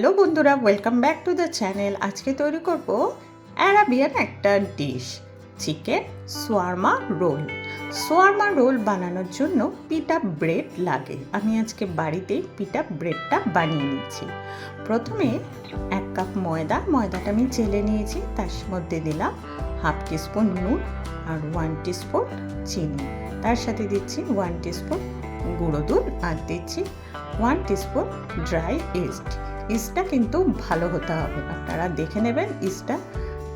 Hello বন্ধুরা welcome back to the channel আজকে তৈরি করব অ্যারাবিয়ান একটা dish chicken shawarma roll shawarma roll বানানোর জন্য পিটা ব্রেড লাগে। আমি আজকে বাড়িতেই পিটা ব্রেডটা বানিয়ে নিয়েছি প্রথমে এক কাপ ময়দা, ময়দাটা আমি চেলে নিয়েছি, তার মধ্যে দিলাম হাফ টিস্পুন নুন আর ওয়ান টিস্পুন চিনি। তার সাথে দিচ্ছি ওয়ান টিস্পুন গুঁড়ো দুধ আর দিচ্ছি ওয়ান টিস্পুন ড্রাই ইস্ট ইস্টটা কিন্তু ভালো হতে হবে। আপনারা দেখে নেবেন ইস্টটা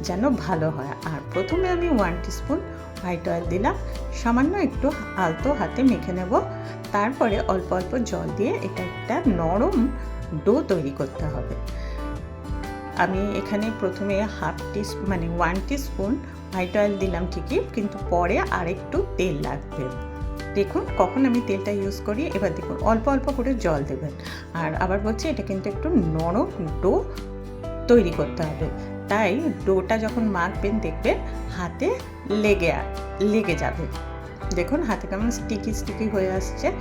যেন ভালো হয়। আর প্রথমে আমি ওয়ান টিস্পুন হোয়াইট অয়েল দিলাম। সামান্য একটু আলতো হাতে মেখে নেব। তারপরে অল্প অল্প জল দিয়ে এটা একটা নরম ডো তৈরি করতে হবে। আমি এখানে প্রথমে হাফ টি মানে ওয়ান টিস্পুন হোয়াইট অয়েল দিলাম ঠিকই, কিন্তু পরে আরেকটু তেল লাগবে। দেখুন কখন আমি তেলটা ইউজ করি। এবার দেখুন, অল্প অল্প করে জল দেবেন। আর আবার বলছি, এটা কিন্তু একটু নরম ডো তৈরি করতে হবে। তাই ডোটা যখন মাখবেন, দেখবেন হাতে লেগে লেগে যাবে। দেখুন, হাতে কেমন স্টিকি স্টিকি হয়ে আসছে।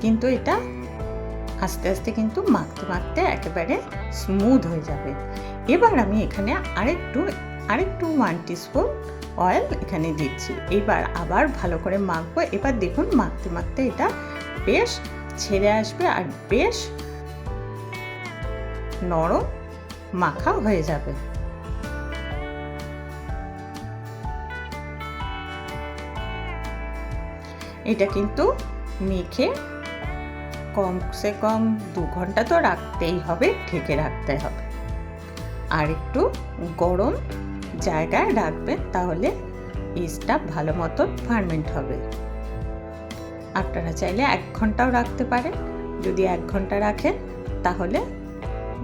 কিন্তু এটা আস্তে আস্তে কিন্তু মাখতে মাখতে একেবারে স্মুথ হয়ে যাবে। এবার আমি এখানে আরেকটু আরেকটু ওয়ান টিস্পুন অয়েল এখানে দিচ্ছি। এবার আবার ভালো করে মাখবো। এবার দেখুন মাখতে মাখতে এটা বেশ ছেড়ে আসবে আর বেশ নরম মাখা হয়ে যাবে। এটা কিন্তু মেখে কমসে কম দু ঘণ্টা তো রাখতেই হবে, ঢেকে রাখতে হবে। আর একটু গরম জায়গায় রাখবেন তাহলে ইস্টটা ভালো মতো ফার্মেন্ট হবে। আপনারা চাইলে এক ঘন্টাও রাখতে পারেন। যদি এক ঘণ্টা রাখেন, তাহলে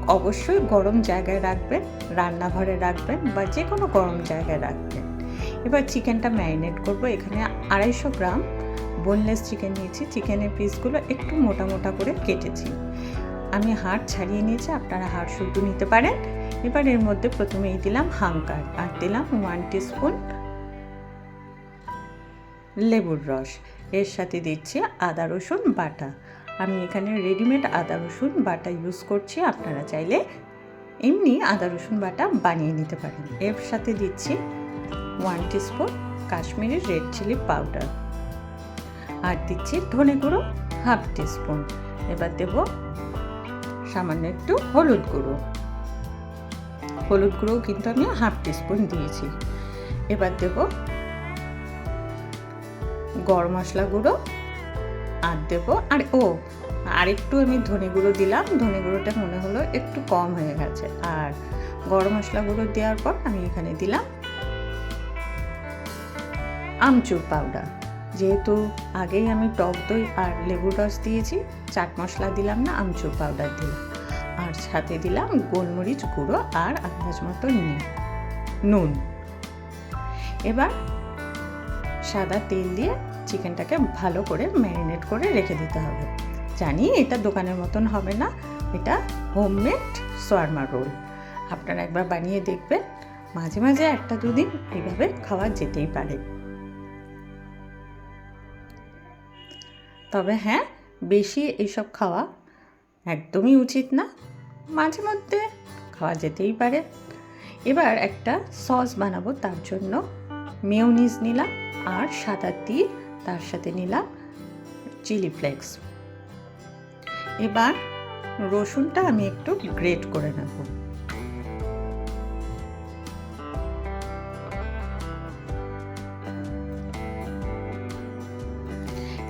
অবশ্যই গরম জায়গায় রাখবেন, রান্নাঘরে রাখবেন বা যে কোনো গরম জায়গায় রাখবেন। এবার চিকেনটা ম্যারিনেট করব। এখানে আড়াইশো গ্রাম বোনলেস চিকেন নিয়েছি। চিকেনের পিসগুলো একটু মোটা মোটা করে কেটেছি। আমি হাড় ছাড়িয়ে নিয়েছি। আপনারা হাড় শুদ্ধ নিতে পারেন। এবার এর মধ্যে প্রথমেই দিলাম হাঙ্কার আর দিলাম ওয়ান টিস্পুন লেবুর রস। এর সাথে দিচ্ছি আদা, রসুন, বাটা। আমি এখানে রেডিমেড আদা, রসুন, বাটা ইউজ করছি। আপনারা চাইলে এমনি আদা, রসুন, বাটা বানিয়ে নিতে পারেন। এর সাথে দিচ্ছি one teaspoon Kashmiri red chilli powder আর দিচ্ছি ধনে গুঁড়ো হাফ টিস্পুন এবার দেব সামান্য একটু হলুদ গুঁড়ো। হলুদ গুঁড়োও কিন্তু আমি হাফ টিস্পুন দিয়েছি। এবার দেব গরম মশলা গুঁড়ো, আর দেব, আর ও, আর একটু আমি ধনে গুঁড়ো দিলাম, ধনে গুঁড়োটা মনে হলো একটু কম হয়ে গেছে। আর গরম মশলা গুঁড়ো দেওয়ার পর আমি এখানে দিলাম আমচুর পাউডার যেহেতু আগেই আমি টক দই আর লেবুর রস দিয়েছি, চাট মশলা দিলাম না, আমচুর পাউডার দিলাম আর সাথে দিলাম গোলমরিচ গুঁড়ো আর আন্দাজ মতো নুন। এবার সাদা তেল দিয়ে চিকেনটাকে ভালো করে ম্যারিনেট করে রেখে দিতে হবে। জানি এটা দোকানের মতন হবে না, এটা হোমমেড সোয়ারমা রোল। আপনারা একবার বানিয়ে দেখবেন, মাঝে মাঝে একটা দুদিন এইভাবে খাওয়া যেতেই পারে। তবে হ্যাঁ বেশি এইসব খাওয়া একদমই উচিত না। মাঝে মধ্যে খাওয়া যেতেই পারে। এবার একটা সস বানাবো, তার জন্য মেয়নিজ নিলাম আর সাদা তিল, তার সাথে নিলাম চিলি ফ্লেক্স। এবার রসুনটা আমি একটু গ্রেট করে নেব।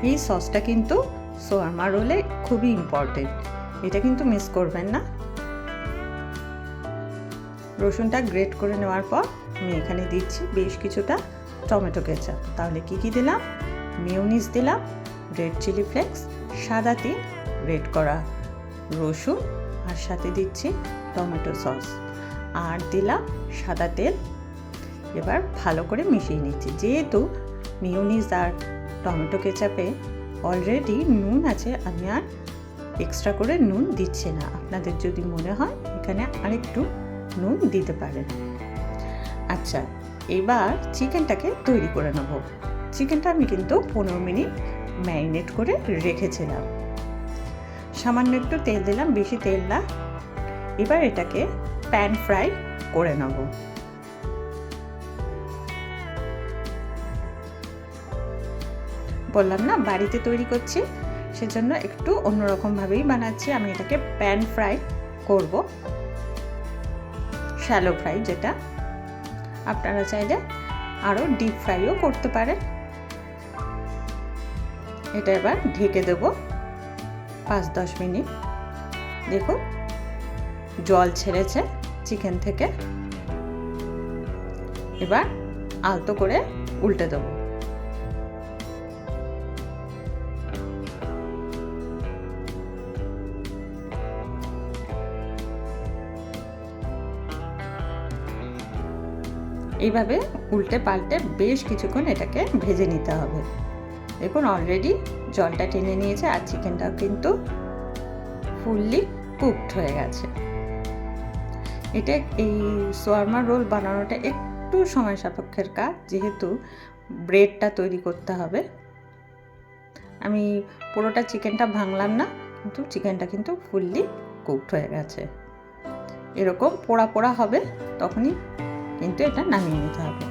এই সসটা কিন্তু সোয়ারমা রোলে খুবই ইম্পর্টেন্ট এটা কিন্তু মিস করবেন না। রসুনটা গ্রেট করে নেওয়ার পর আমি এখানে দিচ্ছি বেশ কিছুটা টমেটো কেচাপ। তাহলে কি কি দিলাম? মিউনিস দিলাম রেড চিলি ফ্লেক্স সাদা তিল রেড করা রসুন আর সাথে দিচ্ছি টমেটো সস। আর দিলাম সাদা তেল। এবার ভালো করে মিশিয়ে নিচ্ছি। যেহেতু মিউনিস আর টমেটো কেচাপে অলরেডি নুন আছে, আমি আর এক্সট্রা করে নুন দিচ্ছে না। আপনাদের যদি মনে হয় এখানে আরেকটু নুন দিতে পারেন। আচ্ছা এবার চিকেনটাকে তৈরি করে নেব। চিকেনটা আমি কিন্তু পনেরো মিনিট ম্যারিনেট করে রেখেছিলাম। সামান্য একটু তেল দিলাম, বেশি তেল না। এবার এটাকে প্যান ফ্রাই করে নেব। বললাম না, বাড়িতে তৈরি করছি। সেজন্য একটু অন্যরকমভাবেই বানাচ্ছি। আমি এটাকে প্যান ফ্রাই করব। শ্যালো ফ্রাই যেটা। আপনারা চাইলে আরও ডিপ ফ্রাইও করতে পারেন। এটা এবার ঢেকে দেব পাঁচ দশ মিনিট। দেখুন, জল ছেড়েছে চিকেন থেকে। এবার আলতো করে উল্টে দেবো। এইভাবে উল্টে পাল্টে বেশ কিছুক্ষণ এটাকে ভেজে নিতে হবে। দেখুন অলরেডি জলটা টেনে নিয়েছে আর চিকেনটাও কিন্তু ফুললি কুকড হয়ে গেছে। এটা এই সোয়ারমা রোল বানানোটা একটু সময় সাপেক্ষের কাজ, যেহেতু ব্রেডটা তৈরি করতে হবে। আমি পুরোটা চিকেনটা ভাঙলাম না, কিন্তু চিকেনটা কিন্তু ফুললি কুকড হয়ে গেছে। এরকম পোড়া পোড়া হবে, তখনই কিন্তু এটা নামিয়ে নিতে হবে।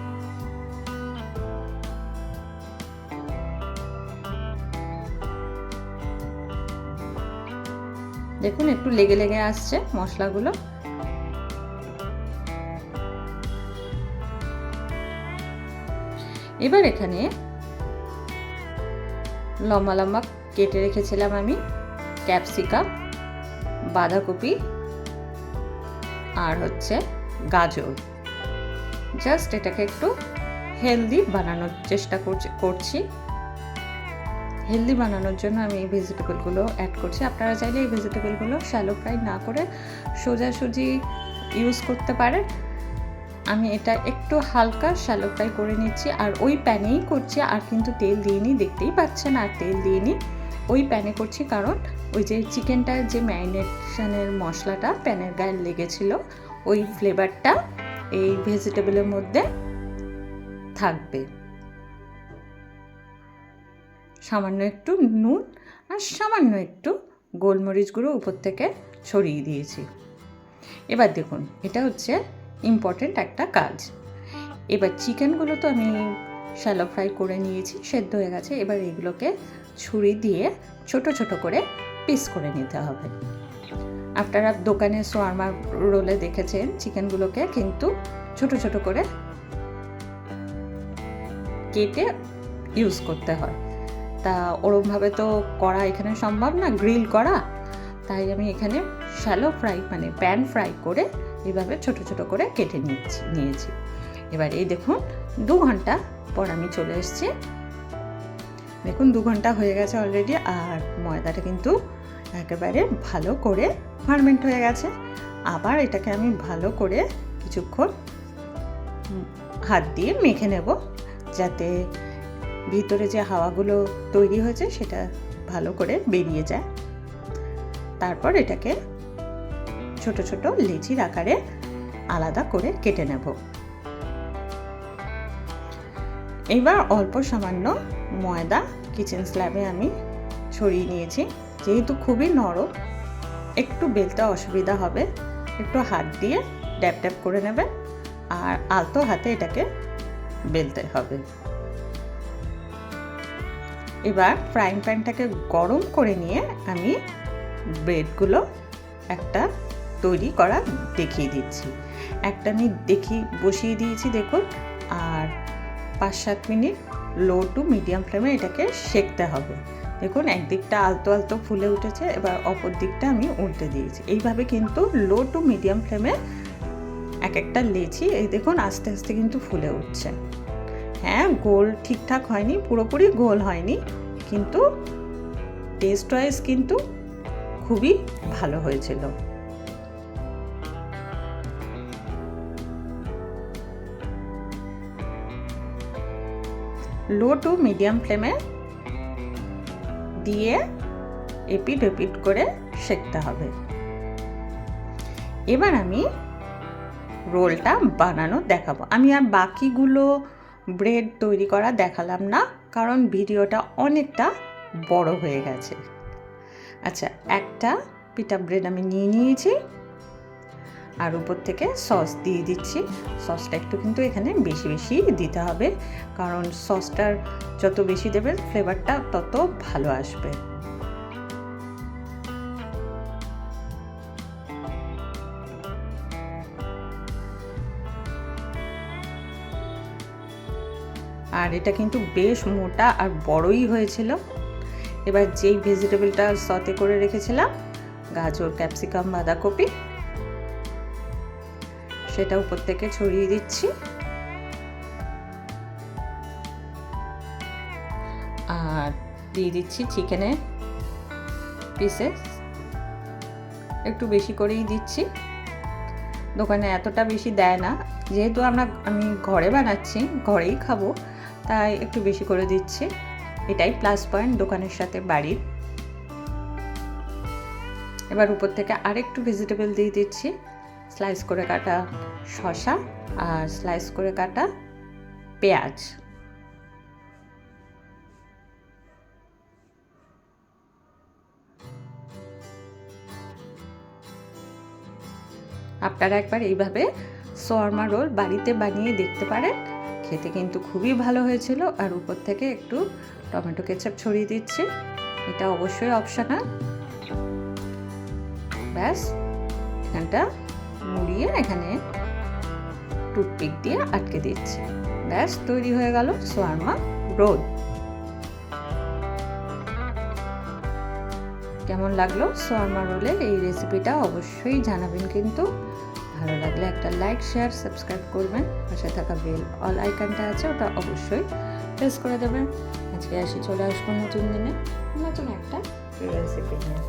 দেখুন, একটু লেগে লেগে আসছে মশলাগুলো। এবার এখানে লম্বা লম্বা কেটে রেখেছিলাম আমি ক্যাপসিকাম, বাঁধাকপি আর হচ্ছে গাজর। জাস্ট এটাকে একটু হেলদি বানানোর চেষ্টা করছি হেলদি বানানোর জন্য আমি এই ভেজিটেবলগুলো অ্যাড করছি। আপনারা চাইলে এই ভেজিটেবলগুলো শ্যালো ফ্রাই না করে সোজাসুজি ইউজ করতে পারেন। আমি এটা একটু হালকা শ্যালো ফ্রাই করে নিচ্ছি। আর ওই প্যানেই করছি, আর কিন্তু তেল দিইনি, দেখতেই পাচ্ছেন, আর তেল দিইনি। ওই প্যানে করছি কারণ ওই যে চিকেনটার যে ম্যারিনেশনের মশলাটা প্যানের গায়ে লেগেছিল, ওই ফ্লেভারটা এই ভেজিটেবলের মধ্যে থাকবে। সামান্য একটু নুন আর সামান্য একটু গোলমরিচ গুঁড়ো উপর থেকে ছড়িয়ে দিয়েছি। এবার দেখুন, এটা হচ্ছে ইম্পর্টেন্ট একটা কাজ। এবার চিকেনগুলো তো আমি শ্যালো ফ্রাই করে নিয়েছি, সেদ্ধ হয়ে গেছে। এবার এগুলোকে ছুরি দিয়ে ছোট ছোট করে পিস করে নিতে হবে। আপনারা দোকানে সোয়ারমা রোলে দেখেছেন চিকেনগুলোকে, কিন্তু ছোট ছোট করে কেটে ইউজ করতে হয়। তা ওরমভাবে তো করা এখানে সম্ভব না, গ্রিল করা। তাই আমি এখানে শ্যালো ফ্রাই মানে প্যান ফ্রাই করে এইভাবে ছোট ছোট করে কেটে নিচ্ছি নিয়েছি। এবার এই দেখুন, দু ঘণ্টা পর আমি চলে এসেছি। দেখুন, দু ঘণ্টা হয়ে গেছে অলরেডি আর ময়দাটা কিন্তু একেবারে ভালো করে ফার্মেন্ট হয়ে গেছে। আবার এটাকে আমি ভালো করে কিছুক্ষণ হাত দিয়ে মেখে নেব, যাতে ভিতরে যে হাওয়াগুলো তৈরি হয়েছে সেটা ভালো করে বেরিয়ে যায়। তারপর এটাকে ছোট ছোট লেচির আকারে আলাদা করে কেটে নেব। এবার অল্প সামান্য ময়দা কিচেন স্ল্যাবে আমি ছড়িয়ে নিয়েছি। যেহেতু খুবই নরম, একটু বেলতে অসুবিধা হবে। একটু হাত দিয়ে ড্যাপ ড্যাপ করে নেবে আর আলতো হাতে এটাকে বেলতে হবে। এবার ফ্রাইং প্যানটাকে গরম করে নিয়ে আমি ব্রেডগুলো একটা তৈরি করা দেখিয়ে দিচ্ছি। একটা আমি দেখি, বসিয়ে দিয়েছি দেখুন। আর পাঁচ সাত মিনিট লো টু মিডিয়াম ফ্লেমে এটাকে সেকতে হবে। দেখুন, একদিকটা আলতো আলতো ফুলে উঠেছে, এবার অপর দিকটা আমি উল্টে দিয়েছি। এইভাবে কিন্তু লো টু মিডিয়াম ফ্লেমে এক একটা লেচি, এই দেখুন, আস্তে আস্তে কিন্তু ফুলে উঠছে। হ্যাঁ গোল ঠিকঠাক হয়নি, পুরোপুরি গোল হয়নি, কিন্তু টেস্ট ওয়াইজ কিন্তু খুবই ভালো হয়েছিল। লো টু মিডিয়াম ফ্লেমে দিয়ে এপিট ওপিট করে সেঁকতে হবে। এবার আমি রোলটা বানানো দেখাবো। আমি আর বাকিগুলো ব্রেড তৈরি করা দেখালাম না, কারণ ভিডিওটা অনেকটা বড় হয়ে গেছে। আচ্ছা একটা পিটা ব্রেড আমি নিয়ে নিয়েছি। আর উপর থেকে সস দিয়ে দিচ্ছি। সসটা একটু কিন্তু এখানে বেশি বেশি দিতে হবে, কারণ সসটার যত বেশি দেবেন ফ্লেভারটা তত ভালো আসবে। আর এটা কিন্তু বেশ মোটা আর বড়ই হয়েছিল। এবার যেই ভেজিটেবলটা সতে করে রেখেছিলাম, গাজর ক্যাপসিকাম বাঁধাকপি সেটা উপর থেকে ছড়িয়ে দিচ্ছি। আর দিয়ে দিচ্ছি চিকেনের পিসেস একটু বেশি করেই দিচ্ছি। দোকানে এতটা বেশি দেয় না। যেহেতু আমরা, আমি ঘরে বানাচ্ছি, ঘরেই খাব, তাই একটু বেশি করে দিচ্ছি। এটাই প্লাস পয়েন্ট দোকানের সাথে বাড়ির। এবার উপর থেকে আরেকটু ভেজিটেবল দিয়ে দিচ্ছি। স্লাইস করে কাটা শশা আর স্লাইস করে কাটা পেঁয়াজ। আপনারা একবার এইভাবে সোয়ার্মা রোল বাড়িতে বানিয়ে দেখতে পারেন। খেতে কিন্তু খুবই ভালো হয়েছিল আর উপর থেকে একটু টমেটো কেচাপ ছড়িয়ে দিচ্ছি। এটা অবশ্যই অপশনাল ব্যাস, এখানটা মুড়িয়ে এখানে টুথপিক দিয়ে আটকে দিচ্ছি। ব্যাস, তৈরি হয়ে গেল সোয়ার্মা রোল। কেমন লাগল সোয়ার্মা রোলের এই রেসিপিটা অবশ্যই জানাবেন কিন্তু। ভালো লাগলে একটা লাইক, শেয়ার, সাবস্ক্রাইব করবেন। পাশে থাকা বেল অল আইকনটা আছে, ওটা অবশ্যই প্রেস করে দেবেন। আজকে আসি, চলে আসব নতুন দিনে। নতুন একটা রেসিপি নিয়ে।